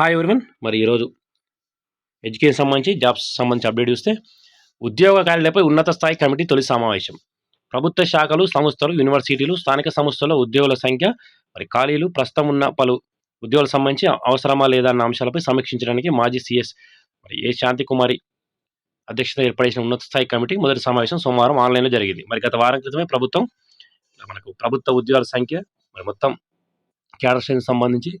Hi everyone మరి ఈరోజు education సంబంధించి జాబ్స్ సంబంధించి అప్డేట్ చూస్తే ఉద్యోగ ఖాళీలపై ఉన్నత స్థాయి కమిటీ తొలి సమావేశం. ప్రభుత్వ శాఖలు సంస్థలు యూనివర్సిటీలు స్థానిక సంస్థల ఉద్యోగుల సంఖ్య మరి ఖాళీలు ప్రస్తుతం ఉన్న పలు ఉద్యోగులకు సంబంధించి అవసరమా లేదా అన్న అంశాలపై సమీక్షించడానికి మాజీ సీఎస్ మరి ఏ శాంతి కుమారి అధ్యక్షత ఏర్పడిన ఉన్నత స్థాయి కమిటీ మొదటి సమావేశం సోమవారం ఆన్లైన్లో జరిగింది. మరి గత వారం క్రితమే ప్రభుత్వం మనకు ప్రభుత్వ ఉద్యోగాల సంఖ్య మరి మొత్తం క్యాడర్ సంబంధించి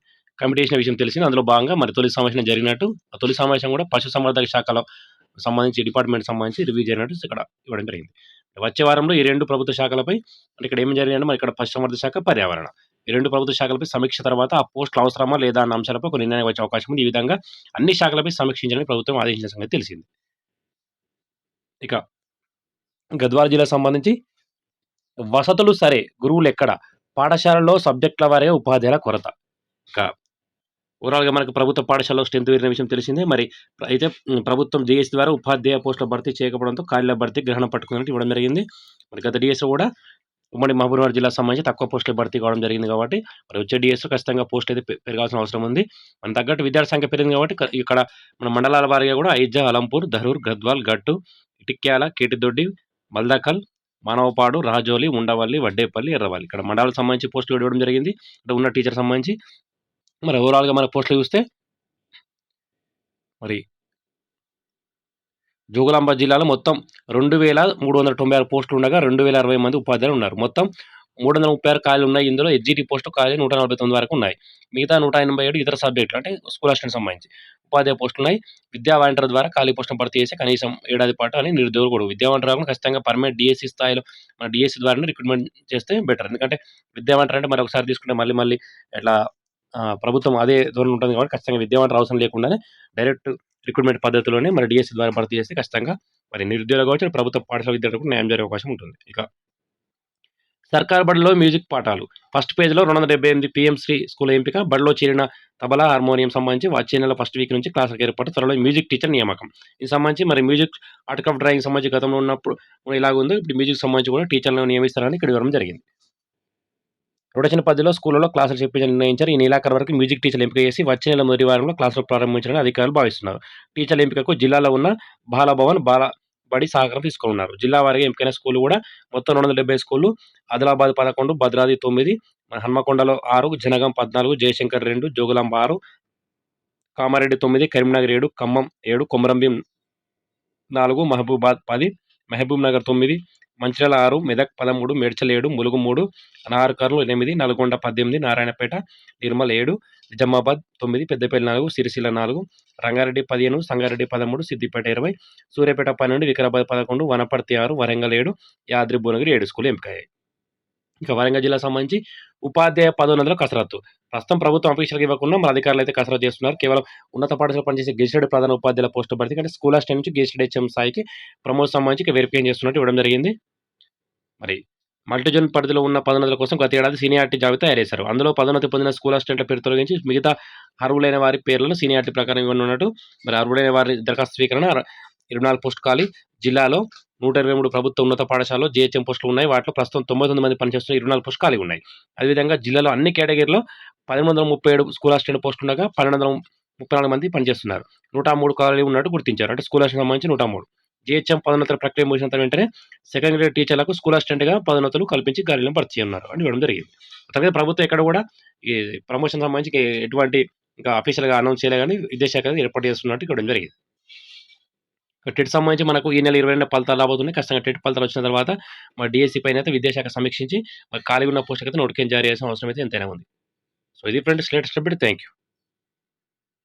కమిటీ చేసిన విషయం తెలిసింది. అందులో భాగంగా మరి తొలి సమావేశం జరిగినట్టు ఆ తొలి సమావేశం కూడా పశు సంవర్ధక శాఖలో సంబంధించి డిపార్ట్మెంట్ సంబంధించి రివ్యూ జరిగినట్టు ఇక్కడ ఇవ్వడం జరిగింది. వచ్చే వారంలో ఈ రెండు ప్రభుత్వ శాఖలపై మరి ఇక్కడ ఏం జరిగిందంటే మరి ఇక్కడ పశు సంవర్ధక శాఖ పర్యావరణ. ఈ రెండు ప్రభుత్వ శాఖలపై సమీక్ష తర్వాత ఆ పోస్టులు అవసరమా లేదా అన్న అంశాలపై ఒక నిర్ణయం వచ్చే అవకాశం ఉంది. ఈ విధంగా అన్ని శాఖలపై సమీక్షించాలని ప్రభుత్వం ఆదేశించిన సంగతి తెలిసింది. ఇక గద్వాల జిల్లా సంబంధించి వసతులు సరే గురువులు ఎక్కడ? పాఠశాలలో సబ్జెక్టుల వారే ఉపాధ్యాయుల కొరత. ఇక ఓవరాల్గా మనకు ప్రభుత్వ పాఠశాలలో స్ట్రెంత్ వేరిన విషయం తెలిసిందే. మరి అయితే ప్రభుత్వం డిఎస్ ద్వారా ఉపాధ్యాయ పోస్టుల భర్తీ చేయకపోవడంతో ఖాళీల భర్తీ గ్రహణం పట్టుకున్నట్టు ఇవ్వడం జరిగింది. మరి గత డిఎస్ కూడా ఉమ్మడి మహబూబ్నగర్ జిల్లా సంబంధించి తక్కువ పోస్టులు భర్తీ కావడం జరిగింది కాబట్టి మరి వచ్చే డిఎస్ ఖచ్చితంగా పోస్ట్ అయితే పెరగాల్సిన అవసరం ఉంది. మన తగ్గట్టు విద్యార్థి సంఖ్య పెరిగింది కాబట్టి ఇక్కడ మన మండలాల వారిగా కూడా ఐజా అలంపూర్ ధరూర్ గద్వాల్ గట్టు ఇటిక్యాల కేటిదొడ్డి మల్దకల్ మానవపాడు రాజోలి ఉండవల్లి వడ్డేపల్లి ఎర్రవల్లి. ఇక్కడ మండలాలకు సంబంధించి పోస్టులు ఇవ్వడం జరిగింది. అంటే ఉన్న టీచర్ సంబంధించి మరి ఓవరాల్గా మన పోస్టులు చూస్తే మరి జోగులాంబ జిల్లాలో మొత్తం రెండు వేల మూడు వందల తొంభై ఆరు పోస్టులు ఉండగా రెండు వేల అరవై మంది ఉపాధ్యాయులు ఉన్నారు. మొత్తం మూడు వందల ముప్పై ఆరు ఖాళీలు ఉన్నాయి. ఇందులో హెచ్జిటి పోస్టు ఖాళీ నూట నలభై తొమ్మిది వరకు ఉన్నాయి. మిగతా నూట ఎనభై ఏడు ఇతర సబ్జెక్టులు అంటే స్కూల్ అసిస్టెంట్ సంబంధించి ఉపాధ్యాయ పోస్టులు ఉన్నాయి. విద్యా వాలంటీర్ ద్వారా ఖాళీ పోస్టును భర్తీ చేసి కనీసం ఏడాది పాటు అని నిరుద్యోగులు కూడా విద్యా వాలంటీర్ ఖచ్చితంగా పర్మనెంట్ డిఎస్సి స్థాయిలో మన డిఎస్సి ద్వారానే రిక్రూట్మెంట్ చేస్తే బెటర్. ఎందుకంటే విద్యా వాలంటీర్ అంటే మరొకసారి తీసుకుంటే మళ్ళీ మళ్ళీ ఇట్లా ప్రభుత్వం అదే ధోరణి ఉంటుంది కాబట్టి ఖచ్చితంగా విద్యావంతులు అవసరం లేకుండానే డైరెక్ట్ రిక్రూట్మెంట్ పద్ధతిలోనే మరి డిఎస్సి ద్వారా భర్తీ చేస్తే ఖచ్చితంగా మరి నిరుద్యోగ కావచ్చు ప్రభుత్వ పాఠశాల విద్యార్థులకు న్యాయం జరిగే అవకాశం ఉంటుంది. ఇక సర్కార్ బడిలో మ్యూజిక్ పాఠాలు. ఫస్ట్ పేజ్లో రెండు వందల డెబ్బై ఎనిమిది పిఎం శ్రీ స్కూల్ ఎంపిక బడిలో చేరిన తబలా హార్మోనియం సంబంధించి వచ్చే నెల ఫస్ట్ వీక్ నుంచి క్లాసులకు ఏర్పాటు త్వరలో మ్యూజిక్ టీచర్ నియామకం. ఇది సంబంధించి మరి మ్యూజిక్ ఆర్ట్ ఆఫ్ డ్రాయింగ్ సంబంధించి గతంలో ఉన్నప్పుడు ఇలాగ ఉంది ఇప్పుడు మ్యూజిక్ సంబంధించి కూడా టీచర్లను నియమిస్తారని ఇక్కడ వివరం జరిగింది. రొటేషన్ పద్ధతిలో స్కూల్లో క్లాసులు చెప్పించాలని నిర్ణయించారు. ఈ నెలాఖరు వరకు మ్యూజిక్ టీచర్లు ఎంపిక చేసి వచ్చే నెల మొదటి వారంలో క్లాసులు ప్రారంభించాలని అధికారులు భావిస్తున్నారు. టీచర్ల ఎంపికకు జిల్లాలో ఉన్న బాలభవన్ బాల బడి సహకారం తీసుకున్నారు. జిల్లా వారిగా ఎంపికైన స్కూల్ కూడా మొత్తం రెండు వందల డెబ్బై స్కూళ్ళు ఆదిలాబాద్ పదకొండు భద్రాది తొమ్మిది హన్మకొండలో ఆరు జనగం పద్నాలుగు జయశంకర్ రెండు జోగులాంబ ఆరు కామారెడ్డి తొమ్మిది కరీంనగర్ ఏడు ఖమ్మం ఏడు కొమరంభీం నాలుగు మహబూబాద్ పది మహబూబ్ నగర్ తొమ్మిది మంచిర్యాల ఆరు మెదక్ పదమూడు మేడ్చల్ ఏడు ములుగు మూడు నార్కర్లు ఎనిమిది నల్గొండ పద్దెనిమిది నారాయణపేట నిర్మల్ ఏడు నిజామాబాద్ తొమ్మిది పెద్దపల్లి నాలుగు సిరిసిల్ల నాలుగు రంగారెడ్డి పదిహేను సంగారెడ్డి పదమూడు సిద్దిపేట ఇరవై సూర్యాపేట పన్నెండు వికారాబాద్ పదకొండు వనపర్తి ఆరు వరంగల్ ఏడు యాద్రి భువనగిరి ఏడు స్కూల్ ఎంపికయ్యాయి. ఇంకా వరంగల్ జిల్లా సంబంధించి ఉపాధ్యాయ పదోన్నతిలో కసరత్తు. ప్రస్తుతం ప్రభుత్వం అఫీషియల్గా ఇవ్వకుండా మన అధికారులు అయితే కసరత్తు చేస్తున్నారు. కేవలం ఉన్నత పాఠశాల పనిచేసే గెజిటెడ్ ప్రధాన ఉపాధ్యాయుల పోస్టు భర్తీ అంటే స్కూల్ అసిస్టెంట్ నుంచి గెజిటెడ్ హెచ్ఎం స్థాయికి ప్రమోషన్ సంబంధించి వెరిఫికేషన్ చేస్తున్నట్టు ఇవ్వడం జరిగింది. మరి మల్టీజోన్ పరిధిలో ఉన్న పదోన్నతుల కోసం గత ఏడాది సీనియారిటీ జాబితా తయారేశారు అందులో పదోన్నతి పొందిన స్కూల్ అసిస్టెంట్ల పేరు తొలగించి మిగతా అర్హులైన వారి పేర్లను సీనియారిటీ ప్రకారం ఇవ్వనున్నట్టు మరి అర్హులైన వారి దరఖాస్తు స్వీకరణ ఇరవై నాలుగు పోస్టు ఖాళీ. జిల్లాలో నూట ఇరవై మూడు ప్రభుత్వ ఉన్నత పాఠశాలలో జేహెచ్ఎం పోస్టులు ఉన్నాయి. వాటిలో ప్రస్తుతం తొంభై తొమ్మిది మంది పనిచేస్తున్న ఇరవై నాలుగు పోస్టు ఖాళీ ఉన్నాయి. అదేవిధంగా జిల్లాలో అన్ని కేటగిరీలో పదిహేను వందల ముప్పై ఏడు స్కూల్ అసిస్టెంట్ పోస్టు ఉండగా పన్నెండు వందల ముప్పై నాలుగు మంది పనిచేస్తున్నారు. నూట మూడు ఖాళీ ఉన్నట్టు గుర్తించారు. అంటే స్కూల్ అసిస్టెంట్ సంబంధించి నూట మూడు. జిహెచ్ఎం పదోన్నతుల ప్రక్రియ ముగిసిన వెంటనే సెకండ్ గ్రేడ్ టీచర్లకు స్కూల్ అసిస్టెంట్గా పదోన్నతులు కల్పించి కార్యాలయం భర్తీ ఉన్నారు అని ఇవ్వడం జరిగింది. తర్వాత ప్రభుత్వం ఎక్కడ కూడా ఈ ప్రమోషన్ సంబంధించి ఎటువంటి ఇంకా అఫీషియల్గా అనౌన్స్ చేయలే కానీ విద్యాశాఖ ఏర్పాటు చేస్తున్నట్టు ఇవ్వడం జరిగింది. టెట్ సంబంధించి మనకు ఈ నెల ఇరవై రెండు ఫలితాలు రాబోతున్నాయి. ఖచ్చితంగా టెట్ ఫలితాలు వచ్చిన తర్వాత మా డిఎస్సీ పైన అయితే విద్యాశాఖ సమీక్షించి మరి ఖాళీ ఉన్న పోస్టులకు అయితే జారీ చేసిన అవసరం అయితే ఎంతైనా ఉంది. సో ఇది friends latest update thank you